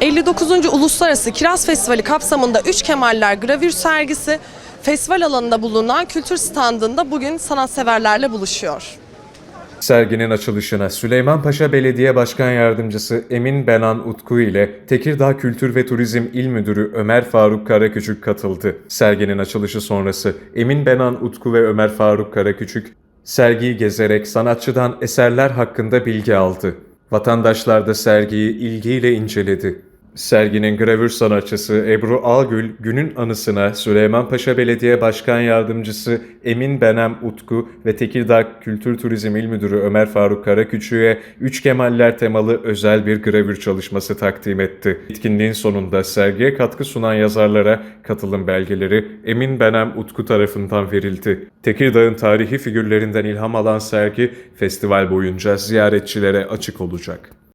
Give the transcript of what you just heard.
59. Uluslararası Kiraz Festivali kapsamında 3 Kemaller Gravür sergisi festival alanında bulunan kültür standında bugün sanatseverlerle buluşuyor. Serginin açılışına Süleymanpaşa Belediye Başkan Yardımcısı Emin Benan Utku ile Tekirdağ Kültür ve Turizm İl Müdürü Ömer Faruk Karaküçük katıldı. Serginin açılışı sonrası Emin Benan Utku ve Ömer Faruk Karaküçük sergiyi gezerek sanatçıdan eserler hakkında bilgi aldı. Vatandaşlar da sergiyi ilgiyle inceledi. Serginin gravür sanatçısı Ebru Algül günün anısına Süleymanpaşa Belediye Başkan Yardımcısı Emin Benem Utku ve Tekirdağ Kültür Turizm İl Müdürü Ömer Faruk Karaküçük'e Üç Kemaller temalı özel bir gravür çalışması takdim etti. Etkinliğin sonunda sergiye katkı sunan yazarlara katılım belgeleri Emin Benem Utku tarafından verildi. Tekirdağ'ın tarihi figürlerinden ilham alan sergi festival boyunca ziyaretçilere açık olacak.